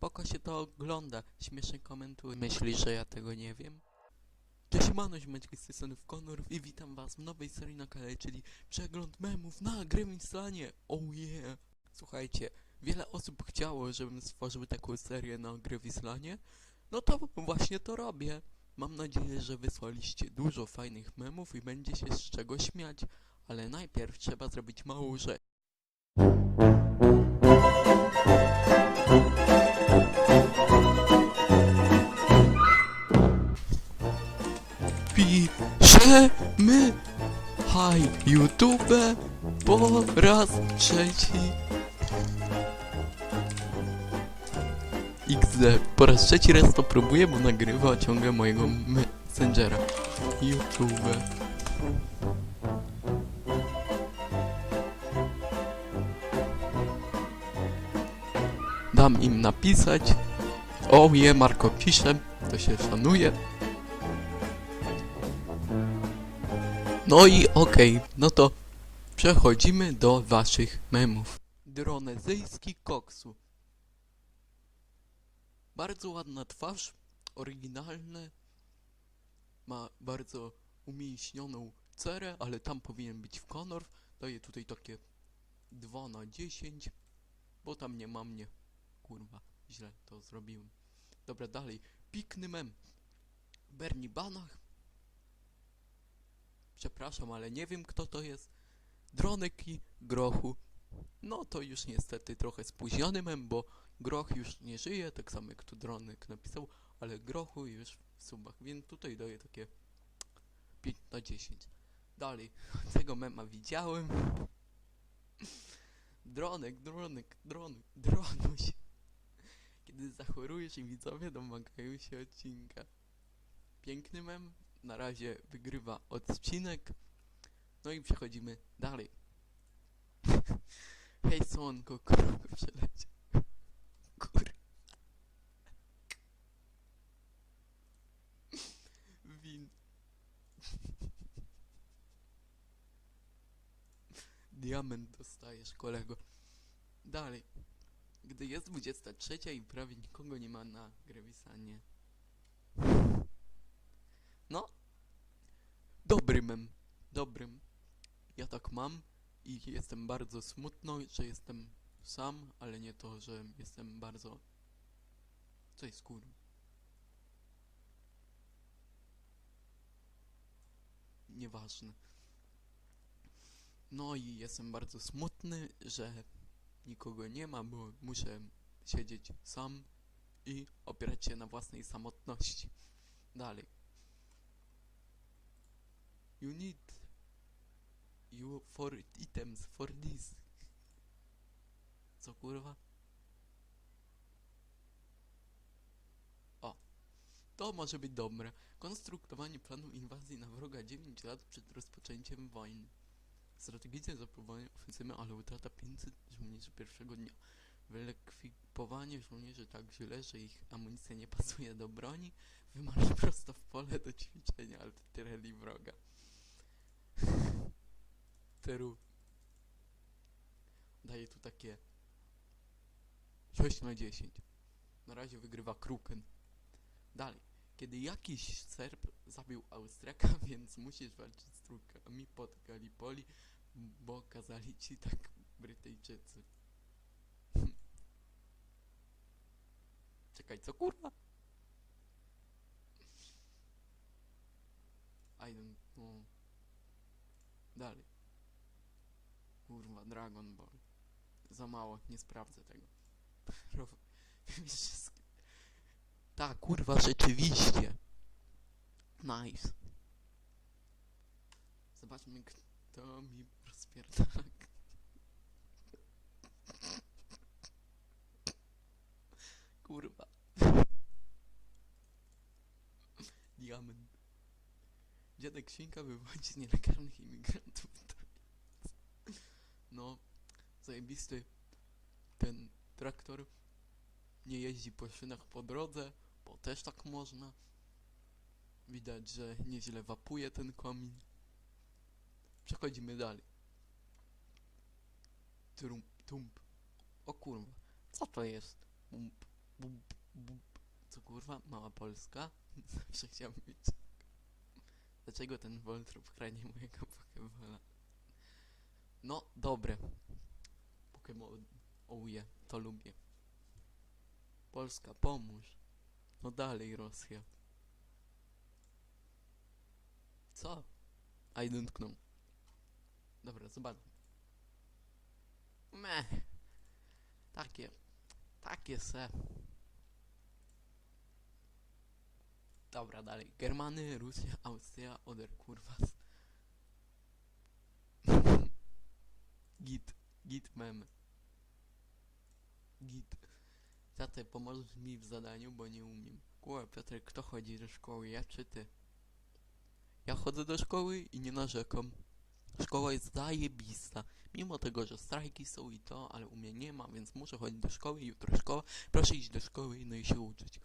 spoko się to ogląda. Śmiesznie komentuje. Myślisz, że ja tego nie wiem? Cześć, Manuś Maciek z tej strony w Konor i witam was w nowej serii na kanale, czyli przegląd memów na Gremlinslanie. Oh yeah! Słuchajcie, wiele osób chciało, żebym stworzył taką serię na Gremlinslanie. No to właśnie to robię. Mam nadzieję, że wysłaliście dużo fajnych memów i będzie się z czego śmiać. Ale najpierw trzeba zrobić małą rzecz. Piszemy Hi YouTube po raz trzeci. XD Po raz trzeci raz to próbuję, bo nagrywa ciągle mojego messengera. YouTube. Dam im napisać. O je, Marko pisze, to się szanuje No i okej, no to przechodzimy do waszych memów. Dronezyjski koksu. Bardzo ładna twarz, oryginalne. Ma bardzo umięśnioną cerę, ale tam powinien być w Conor. Daję tutaj takie 2 na 10, bo tam nie ma mnie. Kurwa, źle to zrobiłem. Dobra, dalej. Pikny mem. Bernie Banach Przepraszam, ale nie wiem kto to jest. Dronek i Grochu. No to już niestety trochę spóźniony mem, bo Groch już nie żyje, tak samo jak tu Dronek napisał, ale Grochu już w subach, więc tutaj daję takie 5 na 10. Dalej, tego mema widziałem. Dronek, dronek, dronek, dronuś. Kiedy zachorujesz i widzowie domagają się odcinka. Piękny mem, na razie wygrywa odcinek. No i przechodzimy dalej. Hej słonko, kurwa przeleciał. Win. Diament dostajesz, kolego. Dalej. Gdy jest 23 i prawie nikogo nie ma na Grevisanie. No. Dobrym, mem. dobrym. Ja tak mam i jestem bardzo smutno, że jestem sam, ale nie to, że jestem bardzo... Co jest kur... Nieważne. No i jestem bardzo smutny, że nikogo nie ma, bo muszę siedzieć sam i opierać się na własnej samotności. Dalej. You need you for items for this. Co kurwa? O. To może być dobre. Konstruktowanie planu inwazji na wroga 9 lat przed rozpoczęciem wojny. Strategiczne zaplanowanie ofensywy, ale utrata 500 żołnierzy pierwszego dnia. Wyekwipowanie żołnierzy tak źle, że ich amunicja nie pasuje do broni. Wymarsz prosto w pole do ćwiczenia artylerii wroga. Teru. Daję tu takie 6 na 10. Na razie wygrywa Kruken. Dalej. Kiedy jakiś Serb zabił Austriaka, więc musisz walczyć z Turkami pod Gallipoli, bo kazali ci tak Brytyjczycy. Czekaj, co kurwa? I don't know. Dalej. Kurwa, Dragon Ball. Za mało, nie sprawdzę tego. Tak, kurwa, rzeczywiście. Nice. Zobaczmy, kto mi rozpierdala. Kurwa. Diament. Dziadek Świnka wywodzi nielegalnych imigrantów. No, zajebisty ten traktor. Nie jeździ po szynach po drodze, bo też tak można. Widać, że nieźle wapuje ten komin. Przechodzimy dalej. Trump, tump. O kurwa, co to jest? Bump, bump. kurwa, mała Polska. Zawsze chciałem być. Dlaczego ten Voltrup chrani mojego Pokebola? No, dobre. Pokémon. Ouje, to lubię. Polska, pomóż. No dalej, Rosja. Co? I don't know. Dobra, zobaczmy. Meh. Takie. Takie se. Dobra, dalej. Germany, Rosja, Austria, Oder, kurwas. Git. Git mem. Git. Tatę, pomożesz mi w zadaniu, bo nie umiem. Kurwa, Piotr, kto chodzi do szkoły, ja czy ty? Ja chodzę do szkoły i nie narzekam. Szkoła jest zajebista. Mimo tego, że strajki są i to, ale u mnie nie ma, więc muszę chodzić do szkoły. Jutro szkoła. Proszę iść do szkoły no i się uczyć.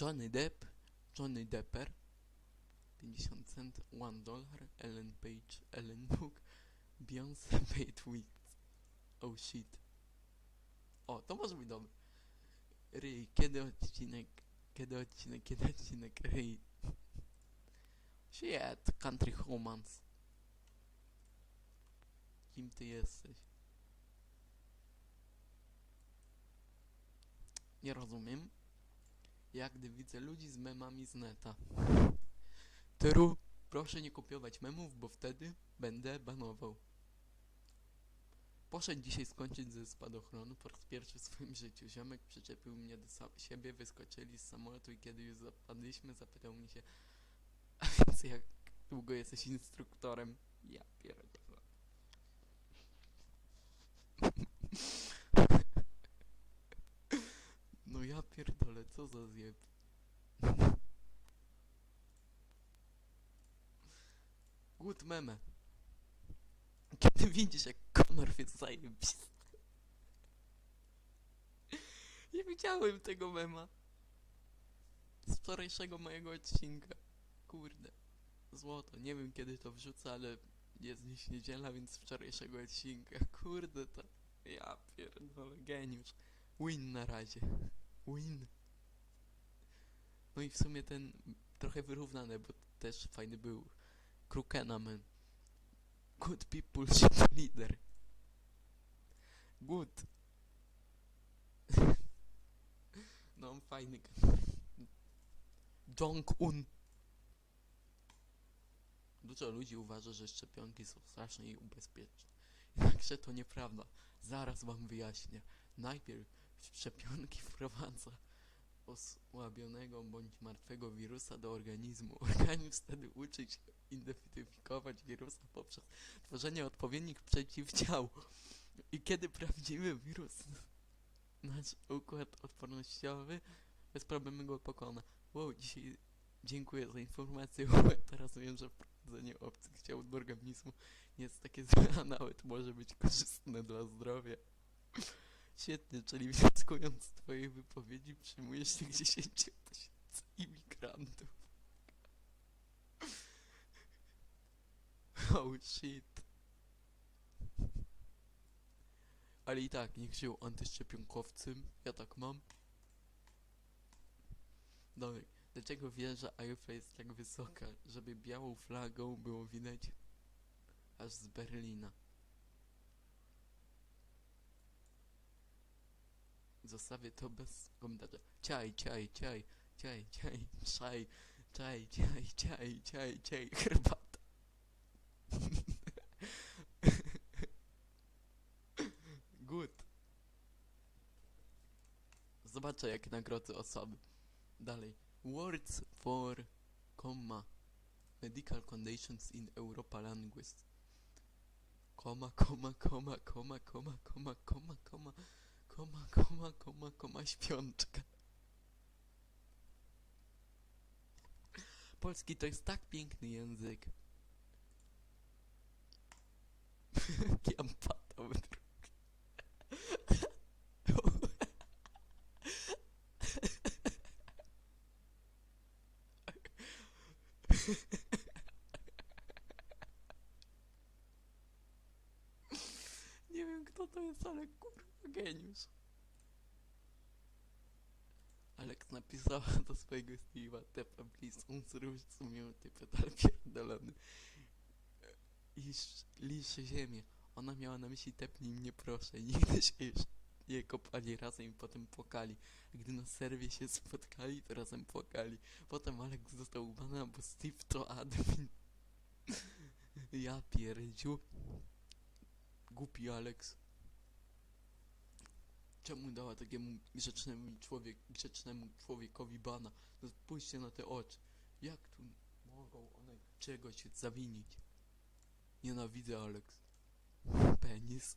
Johnny Depp, Johnny Depper, 50 cent, 1 dollar, Ellen Page, Ellen Book, Beyoncé paid with. Oh shit. O, to może być dobre. Ryj, kiedy odcinek, kiedy odcinek, kiedy odcinek, ryj. Shit, country humans. Kim ty jesteś? Nie rozumiem. Jak gdy widzę ludzi z memami z neta. Tyru, proszę nie kopiować memów, bo wtedy będę banował. Poszedł dzisiaj skończyć ze spadochronu po raz pierwszy w swoim życiu. Ziomek przyczepił mnie do siebie, wyskoczyli z samolotu i kiedy już zapadliśmy, zapytał mnie się a więc jak długo jesteś instruktorem? Ja pierdolę. No ja pierdolę, co za zjeb. Good meme. Kiedy widzisz jak Conor jest zajebisty. Nie widziałem tego mema. Z wczorajszego mojego odcinka. Kurde. Złoto. Nie wiem kiedy to wrzucę, ale jest dziś niedziela, więc z wczorajszego odcinka. Kurde to. Ja pierdolę, geniusz. Win na razie. Win. No i w sumie ten trochę wyrównany, bo też fajny był. Krukena man. Good people shit leader. Good. No on fajny. Jong-un. Dużo ludzi uważa, że szczepionki są straszne i ubezpieczne. Jednakże to nieprawda. Zaraz wam wyjaśnię. Najpierw szczepionki wprowadza osłabionego bądź martwego wirusa do organizmu. Organizm wtedy uczy się identyfikować wirusa poprzez tworzenie odpowiednich przeciwciał. I kiedy prawdziwy wirus, nasz układ odpornościowy, bez problemu go pokona. Wow, dzisiaj dziękuję za informację. Teraz wiem, że wprowadzenie obcych ciał do organizmu nie jest takie złe, a nawet może być korzystne dla zdrowia. Świetnie, czyli wnioskując z twojej wypowiedzi przyjmujesz tych 10 tysięcy imigrantów. Oh shit. Ale i tak, niech żyją antyszczepionkowcy. Ja tak mam. Dobra, dlaczego wieża Eiffla jest tak wysoka, żeby białą flagą było widać aż z Berlina? Zostawię to bez komentarza. Ciaj, ciaj, ciaj, ciaj, ciaj, czaj, czaj, ciaj, ciaj, ciaj, ciaj, herbata. Good. Zobaczę, jakie nagrody osoby. Dalej. Words for, comma, medical conditions in Europa language. Koma, koma, koma, koma, koma, koma, koma, koma, koma, koma, koma, koma, śpiączka. Polski to jest tak piękny język. Jam padał Nie wiem kto to jest, ale kurwa geniusz. Ale napisała do swojego Steve'a, tepa please, unzrób sumię, ty pedal pierdolony. Iż liszy ziemię. Ona miała na myśli tepnij mnie proszę. Nigdy się już nie kopali razem i potem płakali. Gdy na serwie się spotkali, to razem płakali. Potem Alex został ubana, bo Steve to admin. Ja pierdziu. Głupi Alex. Czemu dała takiemu grzecznemu, człowiek, grzecznemu człowiekowi bana? No spójrzcie na te oczy. Jak tu mogą one czegoś zawinić? Nienawidzę Alex. Penis.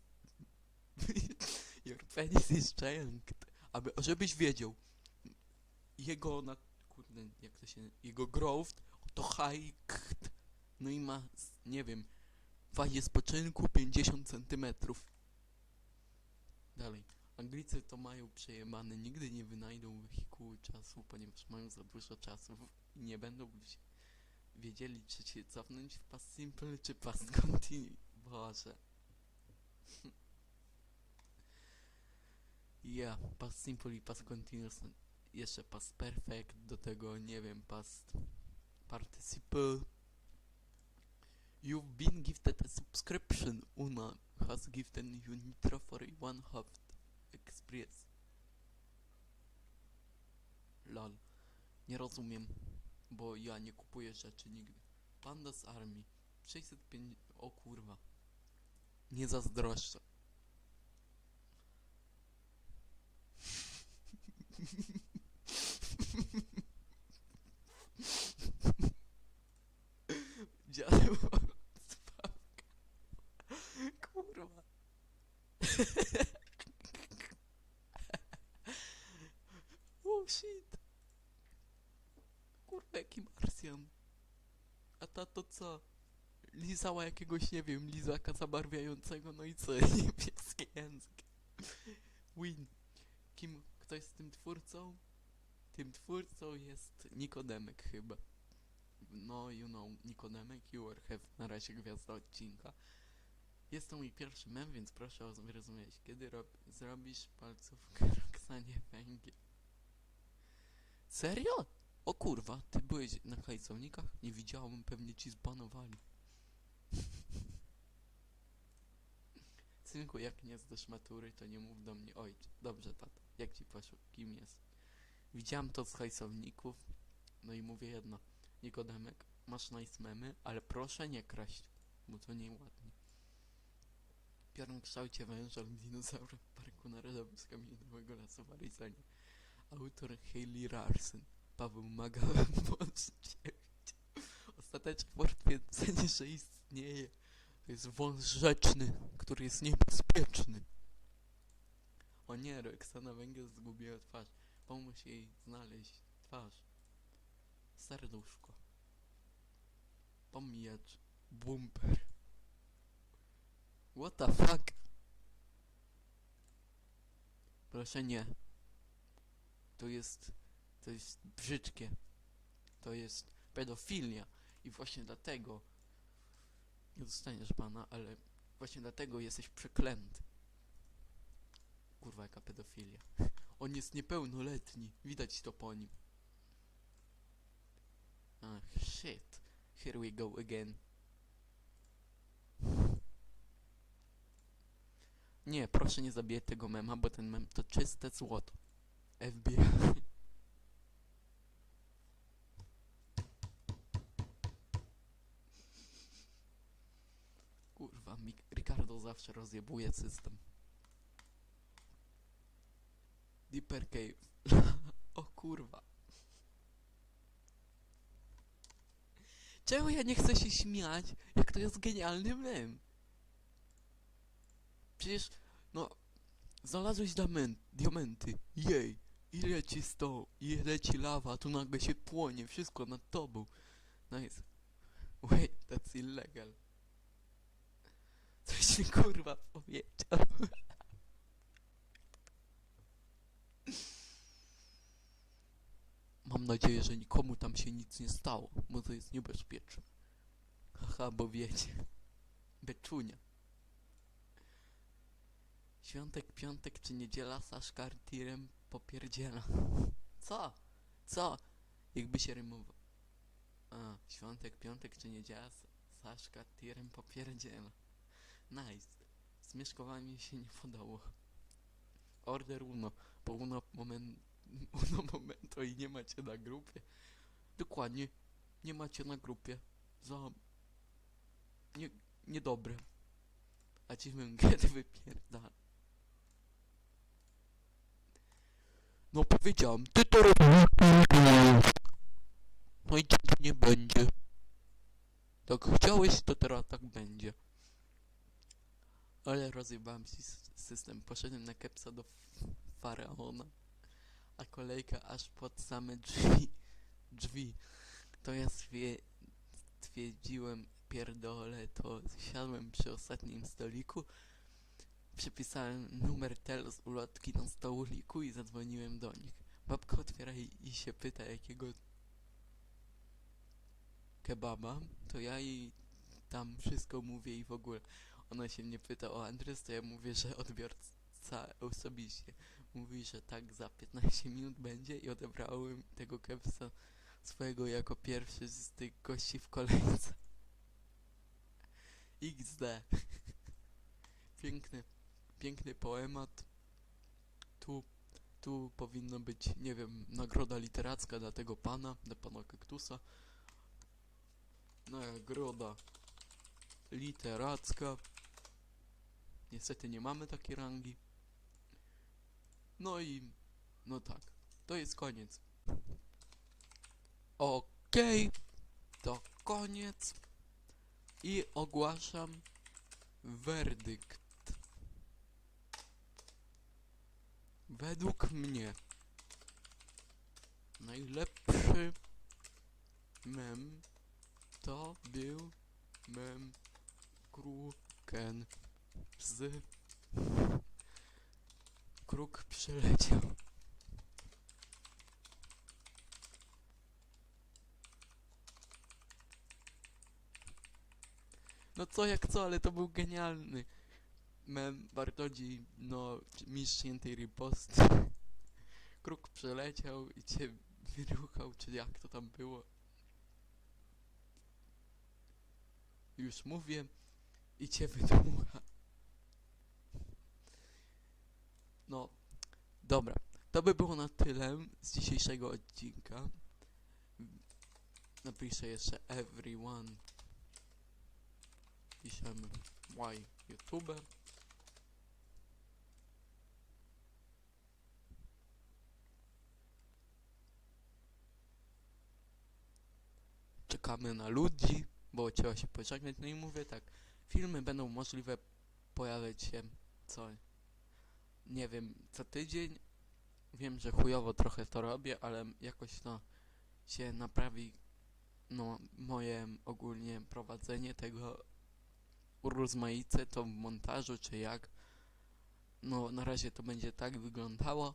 Your penis is giant. Aby, żebyś wiedział. Jego na... Kurde, jak to się... Jego growth to high... No i ma, nie wiem, w fazie spoczynku 50 centymetrów. Dalej. Anglicy to mają przejebane, nigdy nie wynajdą wehikułu czasu, ponieważ mają za dużo czasu i nie będą wiedzieli, czy się cofnąć w pas simple, czy pas continue. Boże. Ja, pas simple i pas continuous, jeszcze pas perfect, do tego, nie wiem, past participle. You've been gifted a subscription. Una has gifted you Nitro for one half experience. Lol. Nie rozumiem, bo ja nie kupuję rzeczy nigdy. Pandas Army. 605... O kurwa. Nie zazdroszczę. Spawka. Kurwa. oh shit. Kurwa, jaki Marsjan. A ta to co? Lizała jakiegoś, nie wiem, lizaka zabarwiającego, no i co? Niebieski język. Win. Kim, kto jest tym twórcą? Tym twórcą jest Nikodemek chyba. No, you know, Nikodemek, you are have na razie gwiazda odcinka. Jest to mój pierwszy mem, więc proszę o zrozumieć. Kiedy rob zrobisz palcówkę Roxanie Węgiel? Serio? O kurwa, ty byłeś na hajcownikach? Nie widziałem, pewnie ci zbanowali. Synku, jak nie zdasz matury, to nie mów do mnie ojcze. Dobrze, tato. Jak ci poszło? Kim jest? Widziałem to z hajsowników. No i mówię jedno. Nikodemek, masz nice memy, ale proszę nie kraść, bo to nieładnie. Piorun w kształcie węża lub dinozaura w Parku Narodowym z Kamienowego Lasu w Arizonie. Autor Hayley Larson. Paweł Magałem Ostatecznie potwierdzenie, że istnieje. To jest wąs rzeczny, który jest niebezpieczny. O nie, Roxana Węgiel zgubiła twarz. Pomóż jej znaleźć twarz. Serduszko. Pomijacz. Bumper. What the fuck? Proszę nie. To jest... To jest brzydkie. To jest pedofilia. I właśnie dlatego... Nie dostaniesz pana, ale... Właśnie dlatego jesteś przeklęty. Kurwa, jaka pedofilia. On jest niepełnoletni. Widać to po nim. Ach, shit. Here we go again. Nie, proszę nie zabijać tego mema, bo ten mem to czyste złoto. FBI. Kurwa, Ricardo zawsze rozjebuje system. Deeper Cave. o kurwa. Czemu ja nie chcę się śmiać, jak to jest genialny mem? Przecież, no, znalazłeś diament, diamenty, jej, i leci sto, i leci lawa, tu nagle się płonie, wszystko nad tobą. Nice. Wait, that's illegal. Coś mi kurwa powiedział. Mam nadzieję, że nikomu tam się nic nie stało, bo to jest niebezpieczne. Haha, bo wiecie. Beczunia. Świątek, piątek czy niedziela Saszka tirem popierdziela. Co? Co? Jakby się rymował. A, świątek, piątek czy niedziela? Saszka tirem popierdziela. Nice. Z mieszkowami się nie podobało. Order uno, bo uno moment, uno momento i nie macie na grupie. Dokładnie, nie macie na grupie. Za... Nie, niedobre. Achievement get wypierdala. No powiedziałem, ty to robisz. No i tak nie będzie. Tak chciałeś, to teraz tak będzie. Ale rozjebałem system. Poszedłem na kepsa do faraona. A kolejka aż pod same drzwi. Drzwi. To ja stwie- stwierdziłem, pierdolę, to siadłem przy ostatnim stoliku. Przypisałem numer tel z ulotki na stoliku i zadzwoniłem do nich. Babka otwiera i, i się pyta, jakiego kebaba, to ja jej tam wszystko mówię i w ogóle. Ona się mnie pyta o adres, to ja mówię, że odbiorca osobiście. Mówi, że tak za 15 minut będzie i odebrałem tego kepsa swojego jako pierwszy z tych gości w kolejce. XD. Piękny, piękny poemat. Tu, tu powinno być, nie wiem, nagroda literacka dla tego pana, dla pana kaktusa. Nagroda literacka. Niestety nie mamy takiej rangi. No i no tak, to jest koniec. Okej, to koniec. I ogłaszam werdykt. Według mnie najlepszy mem to był mem Kruken z Kruk przyleciał. No co jak co, ale to był genialny mem Bartodzi, no mistrz świętej riposty. Kruk przeleciał i cię wyruchał, czy jak to tam było. Już mówię i cię wydmucha. No, dobra. To by było na tyle z dzisiejszego odcinka. Napiszę jeszcze everyone. Piszemy why YouTube. Czekamy na ludzi, bo trzeba się pożegnać. No i mówię tak, filmy będą możliwe pojawiać się co, nie wiem, co tydzień. Wiem, że chujowo trochę to robię, ale jakoś to się naprawi, no, moje ogólnie prowadzenie tego urozmaicę to w montażu, czy jak. No, na razie to będzie tak wyglądało.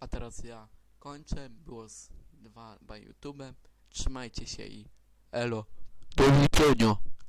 A teraz ja kończę. Było z dwa, dwa YouTube. Trzymajcie się i elo. Do widzenia.